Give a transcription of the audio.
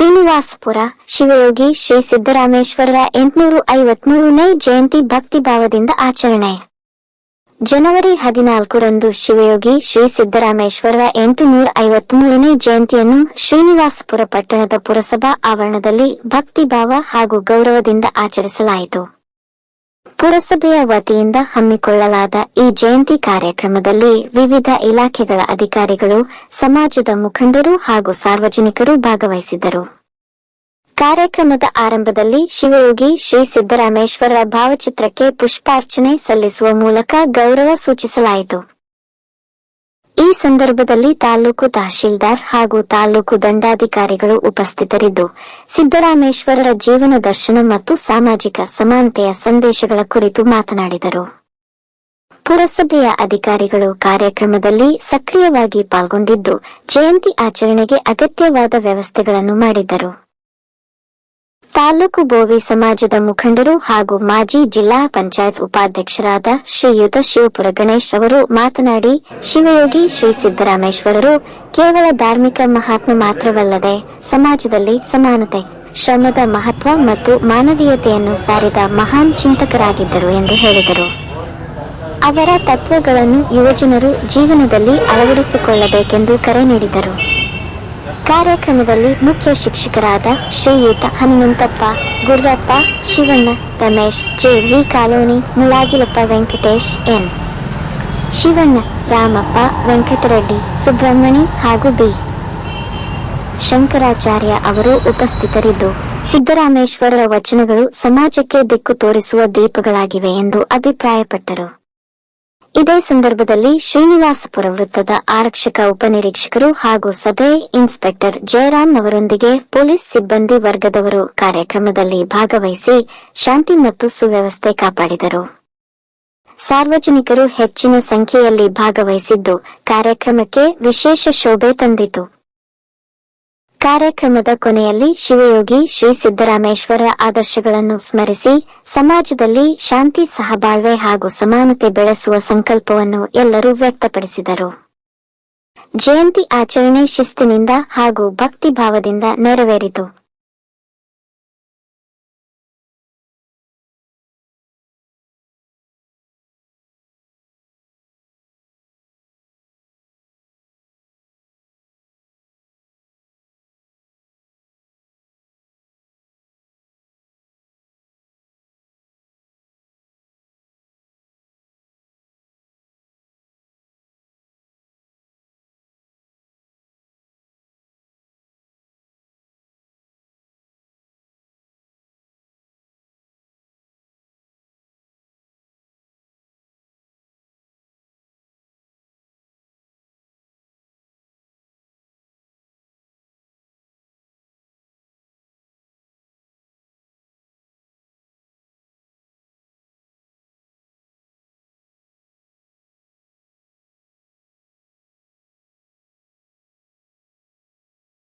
ಶ್ರೀನಿವಾಸಪುರ, ಶಿವಯೋಗಿ ಶ್ರೀ ಸಿದ್ದರಾಮೇಶ್ವರರ ಎಂಟುನೂರು ಐವತ್ಮೂರನೇ ಜಯಂತಿ ಭಕ್ತಿಭಾವದಿಂದ ಆಚರಣೆ. ಜನವರಿ ಹದಿನಾಲ್ಕರಂದು ಶಿವಯೋಗಿ ಶ್ರೀ ಸಿದ್ದರಾಮೇಶ್ವರರ ಎಂಟುನೂರ ಐವತ್ಮೂರನೇ ಜಯಂತಿಯನ್ನು ಶ್ರೀನಿವಾಸಪುರ ಪಟ್ಟಣದ ಪುರಸಭಾ ಆವರಣದಲ್ಲಿ ಭಕ್ತಿಭಾವ ಹಾಗೂ ಗೌರವದಿಂದ ಆಚರಿಸಲಾಯಿತು. ಪುರಸಭೆಯ ವತಿಯಿಂದ ಹಮ್ಮಿಕೊಳ್ಳಲಾದ ಈ ಜಯಂತಿ ಕಾರ್ಯಕ್ರಮದಲ್ಲಿ ವಿವಿಧ ಇಲಾಖೆಗಳ ಅಧಿಕಾರಿಗಳು, ಸಮಾಜದ ಮುಖಂಡರು ಹಾಗೂ ಸಾರ್ವಜನಿಕರು ಭಾಗವಹಿಸಿದ್ದರು. ಕಾರ್ಯಕ್ರಮದ ಆರಂಭದಲ್ಲಿ ಶಿವಯೋಗಿ ಶ್ರೀ ಸಿದ್ದರಾಮೇಶ್ವರರ ಭಾವಚಿತ್ರಕ್ಕೆ ಪುಷ್ಪಾರ್ಚನೆ ಸಲ್ಲಿಸುವ ಮೂಲಕ ಗೌರವ ಸೂಚಿಸಲಾಯಿತು. ಈ ಸಂದರ್ಭದಲ್ಲಿ ತಾಲೂಕು ತಹಶೀಲ್ದಾರ್ ಹಾಗೂ ತಾಲೂಕು ದಂಡಾಧಿಕಾರಿಗಳು ಉಪಸ್ಥಿತರಿದ್ದು, ಸಿದ್ದರಾಮೇಶ್ವರರ ಜೀವನ ದರ್ಶನ ಮತ್ತು ಸಾಮಾಜಿಕ ಸಮಾನತೆಯ ಸಂದೇಶಗಳ ಕುರಿತು ಮಾತನಾಡಿದರು. ಪುರಸಭೆಯ ಅಧಿಕಾರಿಗಳು ಕಾರ್ಯಕ್ರಮದಲ್ಲಿ ಸಕ್ರಿಯವಾಗಿ ಪಾಲ್ಗೊಂಡಿದ್ದು, ಜಯಂತಿ ಆಚರಣೆಗೆ ಅಗತ್ಯವಾದ ವ್ಯವಸ್ಥೆಗಳನ್ನು ಮಾಡಿದ್ದರು. ತಾಲೂಕು ಬೋವಿ ಸಮಾಜದ ಮುಖಂಡರು ಹಾಗೂ ಮಾಜಿ ಜಿಲ್ಲಾ ಪಂಚಾಯತ್ ಉಪಾಧ್ಯಕ್ಷರಾದ ಶ್ರೀಯುತ ಶಿವಪುರ ಗಣೇಶ್ ಅವರು ಮಾತನಾಡಿ, ಶಿವಯೋಗಿ ಶ್ರೀ ಸಿದ್ದರಾಮೇಶ್ವರರು ಕೇವಲ ಧಾರ್ಮಿಕ ಮಹಾತ್ಮ ಮಾತ್ರವಲ್ಲದೆ ಸಮಾಜದಲ್ಲಿ ಸಮಾನತೆ, ಶ್ರಮದ ಮಹತ್ವ ಮತ್ತು ಮಾನವೀಯತೆಯನ್ನು ಸಾರಿದ ಮಹಾನ್ ಚಿಂತಕರಾಗಿದ್ದರು ಎಂದು ಹೇಳಿದರು. ಅವರ ತತ್ವಗಳನ್ನು ಯುವಜನರು ಜೀವನದಲ್ಲಿ ಅಳವಡಿಸಿಕೊಳ್ಳಬೇಕೆಂದು ಕರೆ ನೀಡಿದರು. ಕಾರ್ಯಕ್ರಮದಲ್ಲಿ ಮುಖ್ಯ ಶಿಕ್ಷಕರಾದ Shriyuta Hanumanthappa Gurrappa Shivanna, Ramesh J V colony, Mulagilappa Venkatesh N. Shivanna, Ramappa, Venkatareddy, Subramani ಹಾಗೂ ಬಿ. ಶಂಕರಾಚಾರ್ಯ ಅವರು ಉಪಸ್ಥಿತರಿದ್ದು, ಸಿದ್ದರಾಮೇಶ್ವರರ ವಚನಗಳು ಸಮಾಜಕ್ಕೆ ದಿಕ್ಕು ತೋರಿಸುವ ದೀಪಗಳಾಗಿವೆ ಎಂದು ಅಭಿಪ್ರಾಯಪಟ್ಟರು. ಇದೇ ಸಂದರ್ಭದಲ್ಲಿ ಶ್ರೀನಿವಾಸಪುರ ವೃತ್ತದ ಆರಕ್ಷಕ, ಉಪನಿರೀಕ್ಷಕರು ಹಾಗೂ ಸಭೆ ಇನ್ಸ್ಪೆಕ್ಟರ್ ಜಯರಾಮ್ ಅವರೊಂದಿಗೆ ಪೊಲೀಸ್ ಸಿಬ್ಬಂದಿ ವರ್ಗದವರು ಕಾರ್ಯಕ್ರಮದಲ್ಲಿ ಭಾಗವಹಿಸಿ ಶಾಂತಿ ಮತ್ತು ಸುವ್ಯವಸ್ಥೆ ಕಾಪಾಡಿದರು. ಸಾರ್ವಜನಿಕರು ಹೆಚ್ಚಿನ ಸಂಖ್ಯೆಯಲ್ಲಿ ಭಾಗವಹಿಸಿದ್ದು ಕಾರ್ಯಕ್ರಮಕ್ಕೆ ವಿಶೇಷ ಶೋಭೆ ತಂದಿತು. ಕಾರ್ಯಕ್ರಮದ ಕೊನೆಯಲ್ಲಿ ಶಿವಯೋಗಿ ಶ್ರೀ ಸಿದ್ದರಾಮೇಶ್ವರ ಆದರ್ಶಗಳನ್ನು ಸ್ಮರಿಸಿ ಸಮಾಜದಲ್ಲಿ ಶಾಂತಿ ಸಹಬಾಳ್ವೆ ಹಾಗೂ ಸಮಾನತೆ ಬೆಳೆಸುವ ಸಂಕಲ್ಪವನ್ನು ಎಲ್ಲರೂ ವ್ಯಕ್ತಪಡಿಸಿದರು. ಜಯಂತಿ ಆಚರಣೆ ಶಿಸ್ತಿನಿಂದ ಹಾಗೂ ಭಕ್ತಿಭಾವದಿಂದ ನೆರವೇರಿತು.